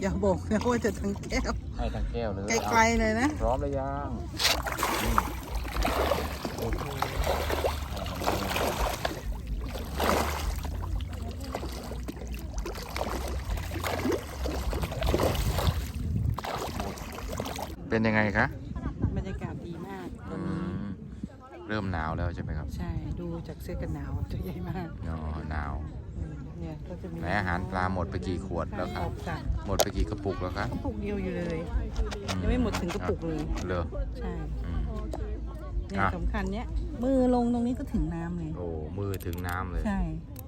อย่าบอกนะว่าจะทั้งแก้ว ให้ทั้งแก้วเลยไกลๆเลยนะ พร้อมหรือยังนี่โอเคเป็นยังไงคะ บรรยากาศดีมากตอือนนี้มเริ่มหนาวแล้วใช่ไหมครับ ใช่ ดูจากเสื้อกันหนาวตัวใหญ่มากอ๋อหนาวอืม เนี่ยก็จะมีไหนอาหารปลาหมดไปกี่ขวดแล้วครับออกจากหมดไปกี่กระปุกแล้วครับกระปุกเดียวอยู่เลย ยังไม่หมดถึงกระปุกเลยเลยใช่อืม เนี่ยอะ สำคัญเนี้ยมือลงตรงนี้ก็ถึงน้ำเลย โอ้มือถึงน้ำเลย ใช่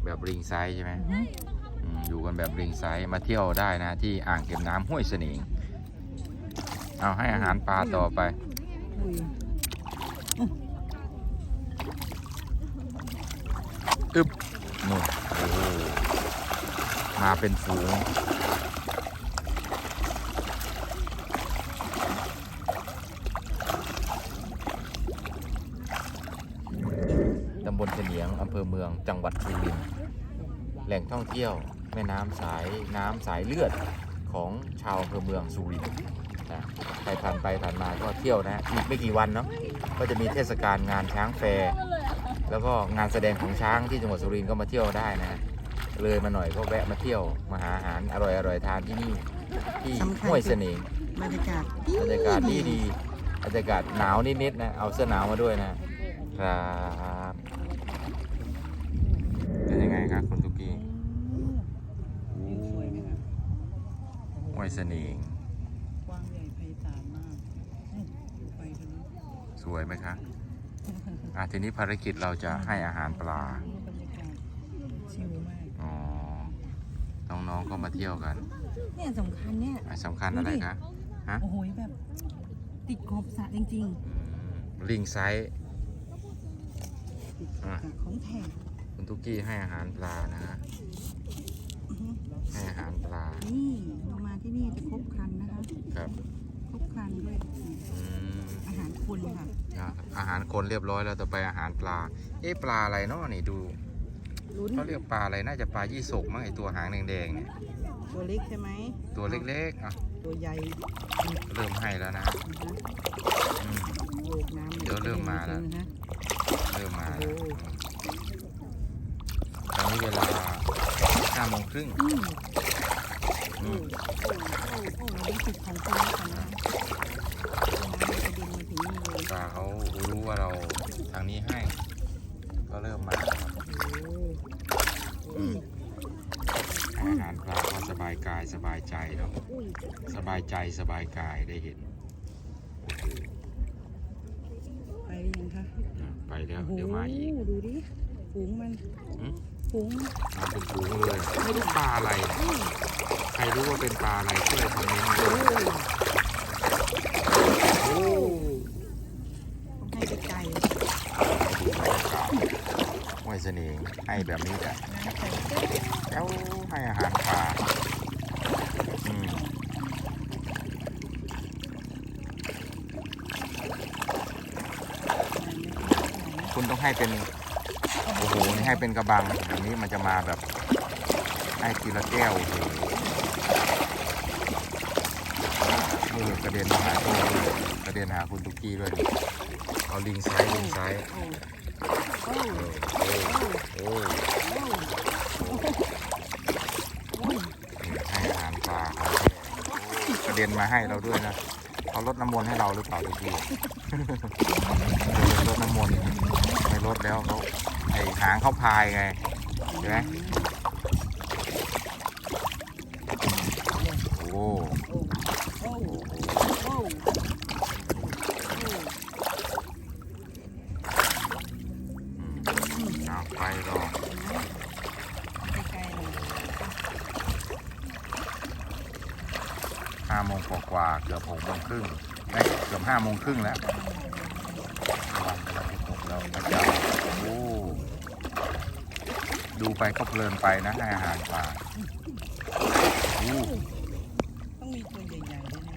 แบบริงไซส์ใช่ไหม อือฮึอืมอยู่กันแบบริงไซส์มาเที่ยวได้นะที่อ่างเก็บน้ำห้วยเสนิงเอาให้อาหารปลาต่อไป อุ้ยอึบนู่นโอ้โห มาเป็นฝูงตำบลเสนียงอำเภอเมืองจังหวัดสุรินทร์แหล่งท่องเที่ยวแม่น้ำสายน้ำสายเลือดของชาวอำเภอเมืองสุรินทร์นะใครผ่านไปผ่านมาก็เที่ยวนะอีกไม่กี่วันเนาะก็จะมีเทศกาลงานช้างแฟร์ แล้วก็งานแสดงของช้างที่จังหวัดสุรินทร์ก็มาเที่ยวได้นะ เลยมาหน่อยก็แวะมาเที่ยวมาหาอาหารอร่อยอร่อยๆทานที่นี่ที่ห้วยเสน่ห์บรรยากาศบรรยากาศดีดีบรรยากาศหนาวนิดๆนะเอาเสื้อหนาวมาด้วยนะครับเป็นยังไงครับคุณทุกกี้วิวสวยไหมคะห้วยเสน่ห์กว้างใหญ่ไพศาลมากอืมไปทางนี้สวยไหมคะ อะทีนี้ภารกิจเราจะให้อาหารปลาบรรยากาศชิลมากอ๋อ น้องๆก็มาเที่ยวกันเนี่ยสำคัญเนี่ย อะสำคัญอะไรคะฮะโอ้โหแบบ ติดขอบสระจริงลิงไซส์ๆ ติดขอบสระของแท้คุณทุกกี้ให้อาหารปลานะฮะ อือฮึให้อาหารปลา นี่เรามาที่นี่จะครบครันนะคะ ครับ ครบครันด้วยอืมอาหารคนค่ะอะอาหารคนเรียบร้อยแล้วต่อไปอาหารปลา เอ๊ะปลาอะไรเนาะนี่ดูลุ้นเขาเรียกปลาอะไรน่าจะปลายี่สกมั้งไอตัวหางแดงๆเนี่ยตัวเล็กใช่ไหมตัวเล็กๆอะตัวใหญ่เริ่มให้แล้วนะนะคะอืมโยกน้ำเดี๋ยวเริ่มมาแล้วนะเริ่มมาโอ้แล้วโหตอนนี้เวลาห้าโมงครึ่งอืมอื โอ้มโอ้โอ้โอ้เราได้ติดของคนแล้วกันนะน้ำมันกระเด็นมาถึงนี่เลยปลาเขารู้ว่าเราทางนี้ให้ ก็เริ่มมาโอ้อืมอาหารปลาก็สบายกายสบายใจเนาะอุ้ยสบายใจสบายกายได้เห็นไปหรือยังคะ อะไปแล้ว เดี๋ยวมาอีกดูดิฝูงมันหืม ฝูงมาเป็นฝูงเลยไม่รู้ปลาอะไร ใครรู้ว่าเป็นปลาอะไรช่วยคอมเมนต์ด้วยยโอ้ต้องให้ไกลห้วยเสน่ห์ให้แบบนี้แหละแต่แล้วให้อาหารปลาอืมคุณต้องให้เป็น โอ้โหนี่ให้เป็นกระบังแบบนี้มันจะมาแบบให้ทีละแก้วโอ้โหมือกระเด็นมาหาตัวกระเด็นหาคุณตุกกี้ด้วยดิเอาลิงไซส์ลิงไซส์โอ้โอ้โอ้โอ้โอ้โอ้โอ้นี่ให้อาหารปลากระเด็นมาให้เราด้วยนะเขาลดน้ำมนต์ให้เราหรือเปล่าตุกกี้ลดน้ำมนต์ไม่ลดแล้วเขา ไอหางเขาพายไงใช่ไหมโอ้เอาไปรอห้าโมงกว่าเกือบหกโมงครึ่งไม่เกือบห้าโมงครึ่งแล้ววันกำลังจะตกแล้วพระจ้าโอ้ ดูไปก็เพลินไปนะให้อาหารปลาต้องมีตัวใหญ่ๆด้วยนะ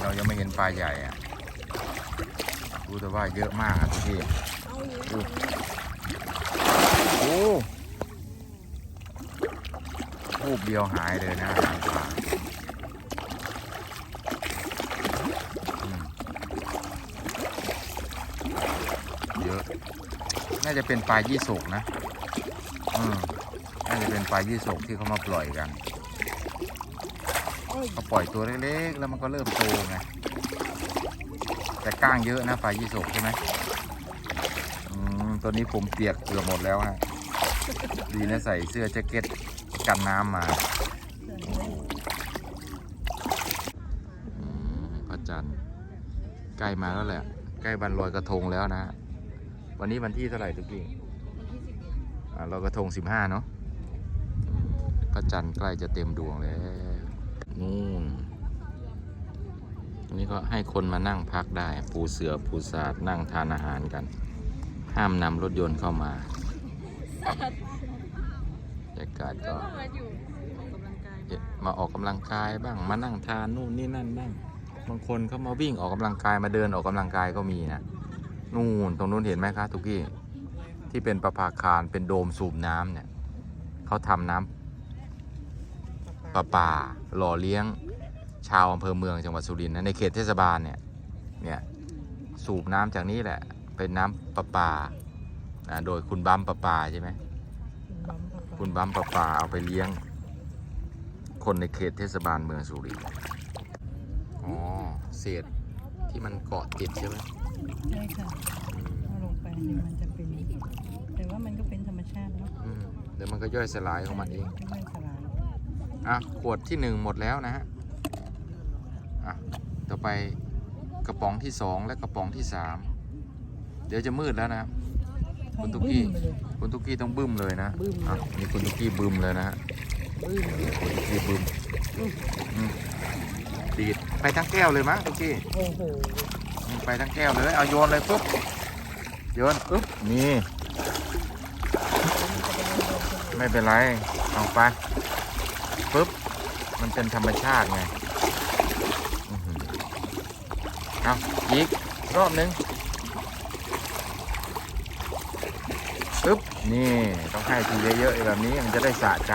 เรายังไม่เห็นปลาใหญ่อะรู้แต่ว่าเยอะมากอะทุกที่เอาอยู่โอ้โหโอ้วูบเดียวหายเลยนะอาหารปลาเยอะ น่าจะเป็นปลายี่สกนะ อืมน่าจะเป็นปลายี่สกที่เขามาปล่อยกันโอ้ยเขาปล่อยตัวเล็กๆ แล้วมันก็เริ่มโตไงแต่ก้างเยอะนะปลายี่สกใช่ไหมอืมตัวนี้ผมเปียกเกือบหมดแล้วฮะดีนะใส่เสื้อแจ็คเก็ตกันน้ำมาอืมพระจันทร์ใกล้มาแล้วแหละ ใกล้วันลอยกระทงแล้วนะฮะวันนี้วันที่เท่าไหร่ทุกที อ่าลอยกระทงสิบห้าเนาะอืมพระจันทร์ใกล้จะเต็มดวงแล้วนู่นอันนี้ก็ให้คนมานั่งพักได้ ปูเสือปูสาดนั่งทานอาหารกัน ห้ามนำรถยนต์เข้ามาบรรยากาศก็มาอยู่ออกกำลังกายเอ๊ะมาออกกำลังกายบ้างมานั่งทานนู่นนี่นั่นบ้างบางคนเขามาวิ่งออกกำลังกายมาเดินออกกำลังกายก็มีนะนู่นตรงนู้นเห็นไหมคะทุกกี้ ที่เป็นประภาคารเป็นโดมสูบน้ำเนี่ยเขาทำน้ำประปาหล่อเลี้ยงชาวอำเภอเมืองจังหวัดสุรินทร์นะในเขตเทศบาลเนี่ยเนี่ยสูบน้ำจากนี้แหละเป็นน้ำประปานะโดยคุณบัมประปาใช่ไหมคุณบัมประปาเอาไปเลี้ยง คนในเขตเทศบาลเมืองสุรินทร์อ๋อเศษที่มันเกาะติดใช่ไหมใช่ค่ะอืมถ้าลงไปเนี่ยมันจะ ว่ามันก็เป็นธรรมชาติเนาะอืมเดี๋ยวมันก็ย่อยสลายของมันเองไม่สลายอะขวดที่หนึ่งหมดแล้วนะฮะอะต่อไปกระป๋องที่สองและกระป๋องที่สามเดี๋ยวจะมืดแล้วนะครับ คุณตุ๊กกี้ บึ้มไปเลยคุณตุกกี้ต้องบึ้มเลยนะบึ้มเลยอะนี่คุณตุกกี้บึ้มเลยนะฮะบึ้มเลยคุณตุกกี้บึ้มอืมอืมดีดไปทั้งแก้วเลยมั้งตุกกี้ โอ้โหอืมไปทั้งแก้วเลย เอาโยนเลยปุ๊บ โยนปุ๊บ นี่ ไม่เป็นไร เอาไปปุ๊บ มันเป็นธรรมชาติไงเอาอีก รอบหนึงปุ๊บ นี่ ต้องให้ทีเยอะๆแบบนี้มันจะได้สะใจ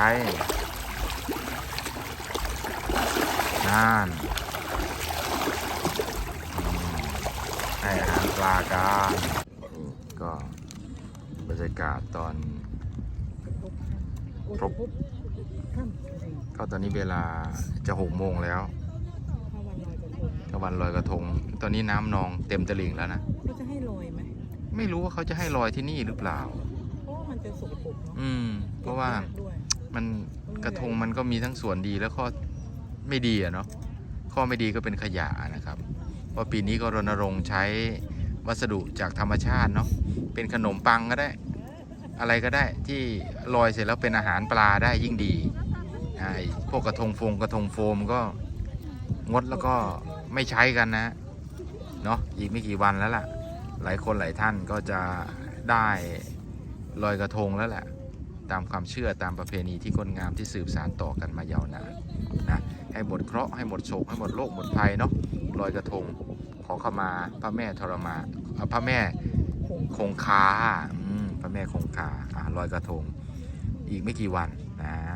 นั่นให้อาหารปลากันนี่ก็บรรยากาศตอน ครบข้ามก็ตอนนี้เวลาจะหกโมงแล้วถ้าวันลอยกระทงก็วันลอยกระทง ตอนนี้น้ำนองเต็มตลิ่งแล้วนะเขาจะให้ลอยไหมไม่รู้ว่าเขาจะให้ลอยที่นี่หรือเปล่า เพราะว่ามันจะสกปรกเนาะอืม เพราะว่าก็บยกด้วยมันกระทงมันก็มีทั้งส่วนดีแล้วข้อไม่ดีอะเนาะข้อไม่ดีก็เป็นขยะนะครับเพราะปีนี้ก็รณรงค์ใช้วัสดุจากธรรมชาติเนาะเป็นขนมปังก็ได้ อะไรก็ได้ที่ลอยเสร็จแล้วเป็นอาหารปลาได้ยิ่งดีไอ้พวกกระทงโฟมกระทงโฟมก็งดแล้วก็ไม่ใช้กันนะเนาะอีกไม่กี่วันแล้วล่ะ หลายคนหลายท่านก็จะได้ลอยกระทงแล้วแหละตามความเชื่อตามประเพณีที่งดงามที่สืบสานต่อกันมายาวนานนะให้หมดเคราะห์ให้หมดโศกให้หมดโรคหมดภัยเนาะลอยกระทงขอเข้ามาพระแม่ทรมาพระแม่คงคาอืม ระแม่คงคาลอยกระทง อีกไม่กี่วันนะ